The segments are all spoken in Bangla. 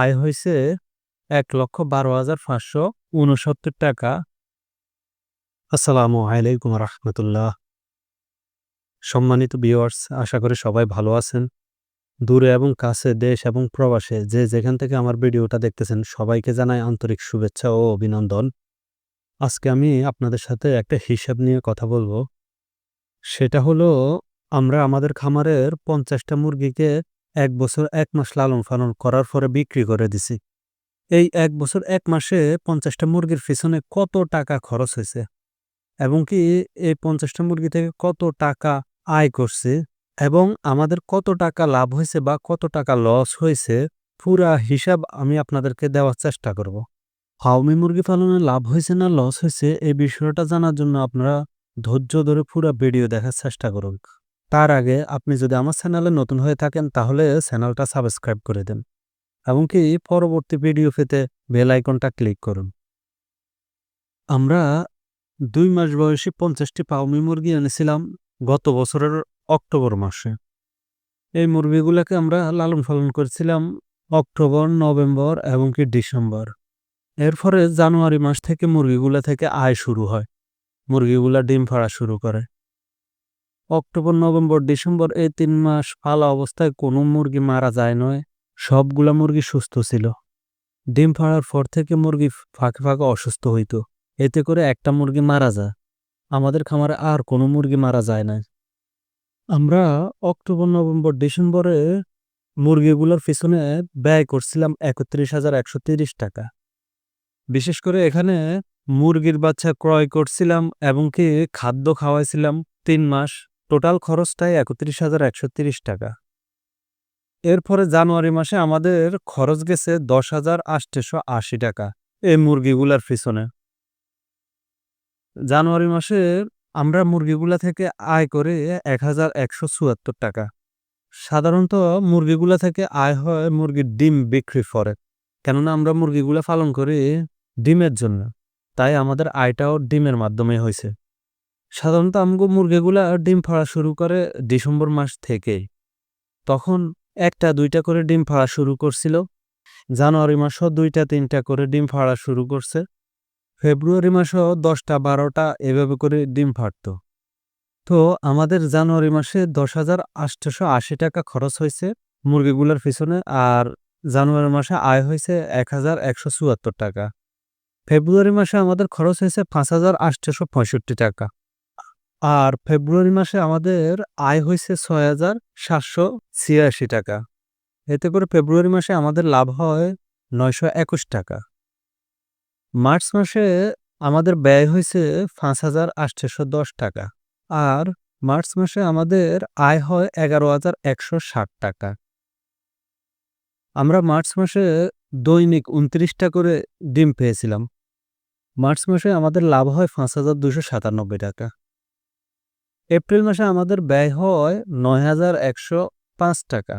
আয় হয়েছে এক লক্ষ বারো হাজার পাঁচশো উনসত্তর টাকা। আসসালামু আলাইকুম রহমতুল্লাহ। সম্মানিত ভিউয়ার্স আশা করি সবাই ভালো আছেন। দূরে এবং কাছে দেশ এবং প্রবাসে যে যেখান থেকে আমার ভিডিওটা দেখতেছেন, সবাইকে জানাই আন্তরিক শুভেচ্ছা ও অভিনন্দন। আজকে আমি আপনাদের সাথে একটা হিসাব নিয়ে কথা বলব। সেটা হলো, আমরা আমাদের খামারের পঞ্চাশটা মুরগিকে এক বছর এক মাস লালন পালন করার পরে বিক্রি করে দিছি। এই এক বছর এক মাসে পঞ্চাশটা মুরগির পিছনে কত টাকা খরচ হয়েছে? এবং কি এই পঞ্চাশটা মুরগি থেকে কত টাকা আয় করছে? এবং আমাদের কত টাকা লাভ হয়েছে বা কত টাকা লস হয়েছে? পুরা হিসাব আমি আপনাদেরকে দেওয়ার চেষ্টা করব। ফাউমি মুরগি পালনে লাভ হয়েছে না লস হয়েছে? এই বিষয়টা জানার জন্য আপনারা ধৈর্য ধরে পুরা ভিডিও দেখার চেষ্টা করুন। তার আগে আপনি যদি আমার চ্যানেলে নতুন হয়ে থাকেন, তাহলে চ্যানেলটা সাবস্ক্রাইব করে দেন এমনকি পরবর্তী ভিডিও পেতে বেল আইকনটা ক্লিক করুন। আমরা দুই মাস বয়সী পঞ্চাশটি পাউমি মুরগি এনেছিলাম গত বছরের অক্টোবর মাসে। এই মুরগিগুলোকে আমরা লালন পালন করেছিলাম অক্টোবর, নভেম্বর এবং কি ডিসেম্বর। এরপরে জানুয়ারি মাস থেকে মুরগিগুলো থেকে আয় শুরু হয়। মুরগিগুলা ডিম ফাড়া শুরু করে। অক্টোবর, নভেম্বর, ডিসেম্বর এই তিন মাস ফালা অবস্থায় কোনো মুরগি মারা যায় নয়। সবগুলা মুরগি সুস্থ ছিল। ডিম ফাড়ার পর থেকে মুরগি ফাঁকে ফাঁকে অসুস্থ হইত। এতে করে একটা মুরগি মারা যায়। আমাদের খামারে আর কোনো মুরগি মারা যায় না আমরা অক্টোবর, নভেম্বর, ডিসেম্বরে মুরগিগুলোর পিছনে ব্যয় করছিলাম একত্রিশ হাজার একশো তিরিশ টাকা। বিশেষ করে এখানে মুরগির বাচ্চা ক্রয় করছিলাম এবং কি খাদ্য খাওয়াইছিলাম তিন মাস। টোটাল খরচটাই একত্রিশ হাজার একশো তিরিশ টাকা। এরপরে জানুয়ারি মাসে আমাদের খরচ গেছে দশ হাজার আটশো আশি টাকা এই মুরগিগুলার পিছনে। জানুয়ারি মাসে আমরা মুরগিগুলা থেকে আয় করে এক হাজার একশো চুয়াত্তর টাকা। সাধারণত মুরগিগুলা থেকে আয় হয় মুরগির ডিম বিক্রি করে, কেননা আমরা মুরগিগুলা পালন করি ডিমের জন্য। তাই আমাদের আয়টাও ডিমের মাধ্যমে হয়েছে। সাধারণত আমগো মুরগিগুলা ডিম ফাড়া শুরু করে ডিসেম্বর মাস থেকেই তখন একটা, দুইটা করে ডিম ফাড়া শুরু করছিল। জানুয়ারি মাসও দুইটা, তিনটা করে ডিম ফাড়া শুরু করছে। ফেব্রুয়ারি মাসেও দশটা, বারোটা এভাবে করে ডিম ফাটত তো আমাদের জানুয়ারি মাসে দশ হাজার আটশোশো আশি টাকা খরচ হয়েছে মুরগিগুলোর পিছনে আর জানুয়ারি মাসে আয় হয়েছে এক হাজার একশো চুয়াত্তর টাকা। ফেব্রুয়ারি মাসে আমাদের খরচ হয়েছে পাঁচ হাজার আটশোশো পঁয়ষট্টি টাকা। আর ফেব্রুয়ারি মাসে আমাদের আয় হয়েছে ছয় হাজার সাতশো ছিয়াশি টাকা। এতে করে ফেব্রুয়ারি মাসে আমাদের লাভ হয় নয়শো একুশ টাকা। মার্চ মাসে আমাদের ব্যয় হয়েছে পাঁচ হাজার আটশোশো দশ টাকা। আর মার্চ মাসে আমাদের আয় হয় এগারো হাজার একশো ষাট টাকা। আমরা মার্চ মাসে দৈনিক উনত্রিশটা করে ডিম পেয়েছিলাম। মার্চ মাসে আমাদের লাভ হয় পাঁচ হাজার দুশো সাতানব্বই টাকা। এপ্রিল মাসে আমাদের ব্যয় হয় নয় হাজার একশো পাঁচ টাকা।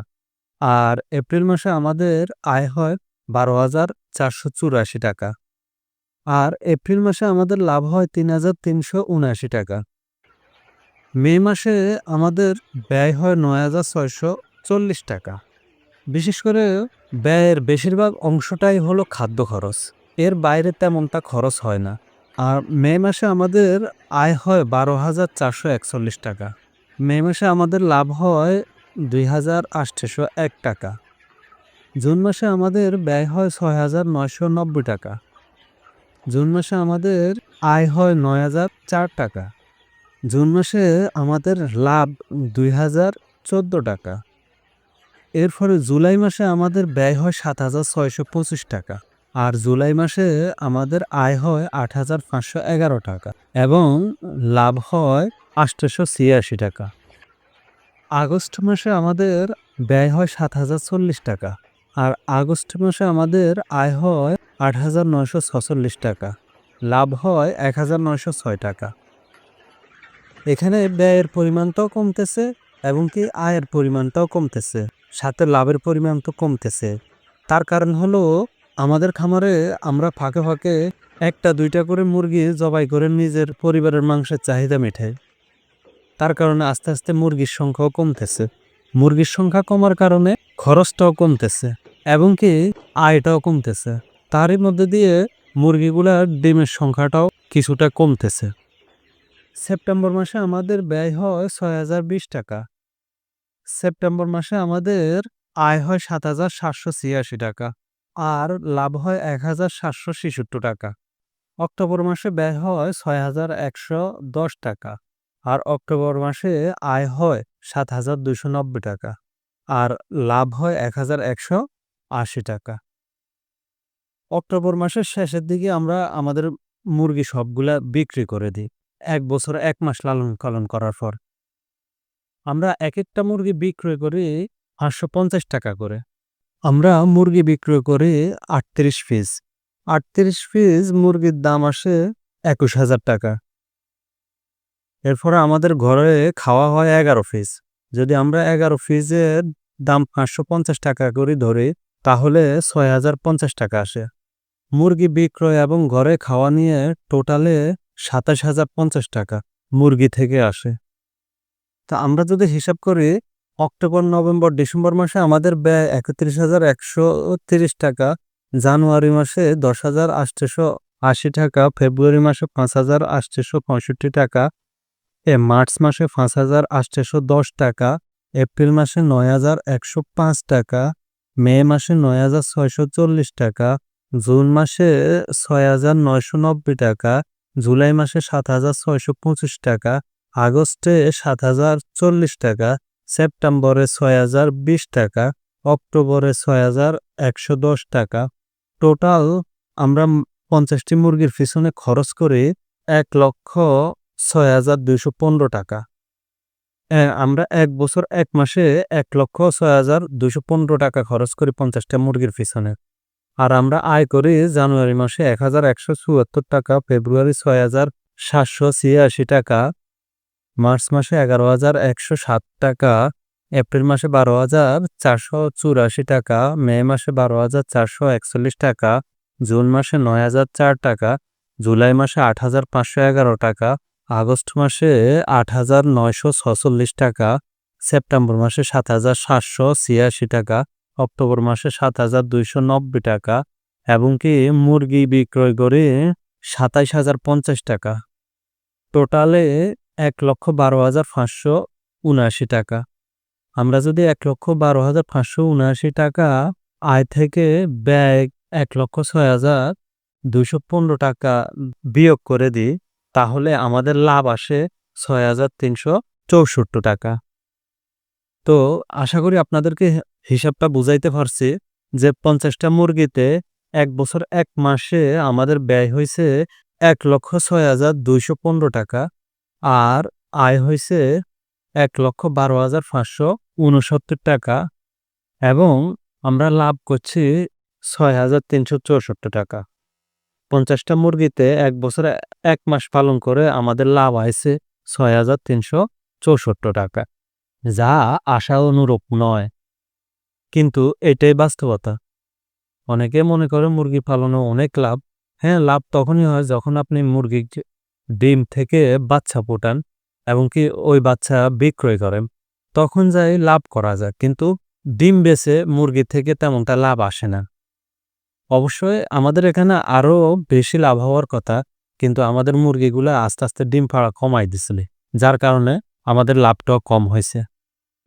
আর এপ্রিল মাসে আমাদের আয় হয় বারো হাজার চারশো চুরাশি টাকা। আর এপ্রিল মাসে আমাদের লাভ হয় তিন হাজার তিনশো উনআশি টাকা। মে মাসে আমাদের ব্যয় হয় নয় হাজার ছয়শো চল্লিশ টাকা। বিশেষ করে ব্যয়ের বেশিরভাগ অংশটাই হলো খাদ্য খরচ। এর বাইরে তেমনটা খরচ হয় না। আর মে মাসে আমাদের আয় হয় বারো হাজার চারশো একচল্লিশ টাকা। মে মাসে আমাদের লাভ হয় দুই হাজার আটশোশো এক টাকা। জুন মাসে আমাদের ব্যয় হয় ছয় হাজার নয়শো নব্বই টাকা। জুন মাসে আমাদের আয় হয় নয় হাজার চার টাকা। জুন মাসে আমাদের লাভ দুই হাজার চোদ্দ টাকা। এর ফলে জুলাই মাসে আমাদের ব্যয় হয় সাত হাজার ছয়শো পঁচিশ টাকা। আর জুলাই মাসে আমাদের আয় হয় আট হাজার পাঁচশো এগারো টাকা এবং লাভ হয় আটশোশো ছিয়াশি টাকা। আগস্ট মাসে আমাদের ব্যয় হয় সাত হাজার চল্লিশ টাকা আর আগস্ট মাসে আমাদের আয় হয় আট হাজার নয়শো ছচল্লিশ টাকা, লাভ হয় এক হাজার নয়শো ছয় টাকা। এখানে ব্যয়ের পরিমাণটাও কমতেছে এবং কি আয়ের পরিমাণটাও কমতেছে, সাথে লাভের পরিমাণ তো কমতেছে। তার কারণ হলো আমাদের খামারে আমরা ফাঁকে ফাঁকে একটা, দুইটা করে মুরগি জবাই করে নিজের পরিবারের মাংসের চাহিদা মেটাই। তার কারণে আস্তে আস্তে মুরগির সংখ্যাও কমতেছে। মুরগির সংখ্যা কমার কারণে খরচটাও কমতেছে এবং কি আয়টাও কমতেছে। তারই মধ্যে দিয়ে মুরগিগুলার ডিমের সংখ্যাটাও কিছুটা কমতেছে। সেপ্টেম্বর মাসে আমাদের ব্যয় হয় ছয় হাজার বিশ টাকা। সেপ্টেম্বর মাসে আমাদের আয় হয় সাত হাজার সাতশো ছিয়াশি টাকা। আর লাভ হয় এক হাজার সাতশো ছেষট্টি টাকা। অক্টোবর মাসে ব্যয় হয় ছয় হাজার একশো দশ টাকা আর অক্টোবর মাসে আয় হয় সাত হাজার নব্বই টাকা আর লাভ হয় এক হাজার একশো আশি টাকা। অক্টোবর মাসের শেষের দিকে আমরা আমাদের মুরগি সবগুলা বিক্রি করে দিই, এক বছর এক মাস লালন পালন করার পর। আমরা এক একটা মুরগি বিক্রয় করি পাঁচশো পঞ্চাশ টাকা করে। আমরা মুরগি বিক্রয় করি আটত্রিশ পিস। আটত্রিশ পিস মুরগির দাম আসে একুশ হাজার টাকা। এরপরে আমাদের ঘরে খাওয়া হয় এগারো পিস। যদি আমরা এগারো পিসের দাম পাঁচশো পঞ্চাশ টাকা করে ধরি, তাহলে ছয় হাজার পঞ্চাশ টাকা আসে। মুরগি বিক্রয় এবং ঘরে খাওয়া নিয়ে টোটালে সাতাশ হাজার পঞ্চাশ টাকা মুরগি থেকে আসে। তা আমরা যদি হিসাব করি অক্টোবর, নভেম্বর, ডিসেম্বর মাসে আমাদের ব্যয় একত্রিশ হাজার একশো তিরিশ টাকা। জানুয়ারি মাসে দশ হাজার আটশোশো আশি টাকা। ফেব্রুয়ারি মাসে পাঁচ হাজার আটশোশো পঁয়ষট্টি টাকা। এ মার্চ মাসে পাঁচ হাজার আটশোশো দশ টাকা। এপ্রিল মাসে নয় হাজার একশো পাঁচ টাকা। মে মাসে নয় হাজার ছয়শো চল্লিশ টাকা। জুন মাসে ছয় হাজার নয়শো নব্বই টাকা। জুলাই মাসে সাত হাজার ছয়শো পঁচিশ টাকা। আগস্টে সাত হাজার চল্লিশ টাকা। সেপ্টেম্বরে ছয় হাজার বিশ টাকা, অক্টোবরে ছয় হাজার একশো দশ টাকা। টোটাল আমরা পঞ্চাশটি মুরগির পিছনে খরচ করি এক লক্ষ ছয় হাজার দুইশো পনেরো টাকা। আমরা এক বছর, এক মাসে এক লক্ষ ছয় হাজার দুইশো পনেরো টাকা খরচ করি পঞ্চাশটা মুরগির পিছনে। আর আমরা আয় করি জানুয়ারি মাসে এক হাজার একশো চুয়াত্তর টাকা, ফেব্রুয়ারি ছয় হাজার সাতশো ছিয়াশি টাকা মার্চ মাসে এগারো হাজার একশো সাত টাকা, এপ্রিল মাসে বারো হাজার চারশো চুরাশি টাকা, মে মাসে বারো হাজার চারশো একচল্লিশ টাকা, জুন মাসে নয় হাজার চার টাকা, জুলাই মাসে আট হাজার পাঁচশো এগারো টাকা, আগস্ট মাসে আট হাজার নয়শো ছচল্লিশ টাকা, সেপ্টেম্বর মাসে সাত হাজার সাতশো ছিয়াশি টাকা, অক্টোবর মাসে সাত হাজার দুইশো নব্বই টাকা, এবং কি মুরগি বিক্রয় করে সাতাইশ হাজার পঞ্চাশ টাকা। টোটালে এক লক্ষ বারো হাজার পাঁচশো উনআশি টাকা। আমরা যদি এক লক্ষ বারো হাজার পাঁচশো উনআশি টাকা আয় থেকে ব্যয় এক লক্ষ ছয় হাজার দুইশো পনেরো টাকা বিয়োগ করে দিই, তাহলে আমাদের লাভ আসে ছয় হাজার তিনশো চৌষট্টি টাকা। তো আশা করি আপনাদেরকে হিসাবটা বুঝাইতে পারছি যে পঞ্চাশটা মুরগিতে এক বছর এক মাসে আমাদের ব্যয় হয়েছে এক লক্ষ ছয় হাজার দুইশো পনেরো টাকা। আর আয় হয়েছে এক লক্ষ বারো হাজার পাঁচশো উনসত্তর টাকা এবং আমরা লাভ করছি ছয় হাজার তিনশো চৌষট্টি টাকা। পঞ্চাশটা মুরগিতে এক বছরে এক মাস পালন করে আমাদের লাভ হয়েছে ছয় হাজার তিনশো চৌষট্টি টাকা, যা আশা অনুরূপ নয়। কিন্তু এটাই বাস্তবতা। অনেকে মনে করে মুরগি পালনে অনেক লাভ। হ্যাঁ লাভ তখনই হয় যখন আপনি মুরগি ডিম থেকে বাচ্চা ফোটান এবং কি ওই বাচ্চা বিক্রয় করেন, তখন যাই লাভ করা যায়। কিন্তু ডিম বেচে মুরগি থেকে তেমনটা লাভ আসে না। অবশ্যই আমাদের এখানে আরও বেশি লাভ হওয়ার কথা, কিন্তু আমাদের মুরগিগুলো আস্তে আস্তে ডিম ফাড়া কমাই দিছিল, যার কারণে আমাদের লাভটাও কম হয়েছে।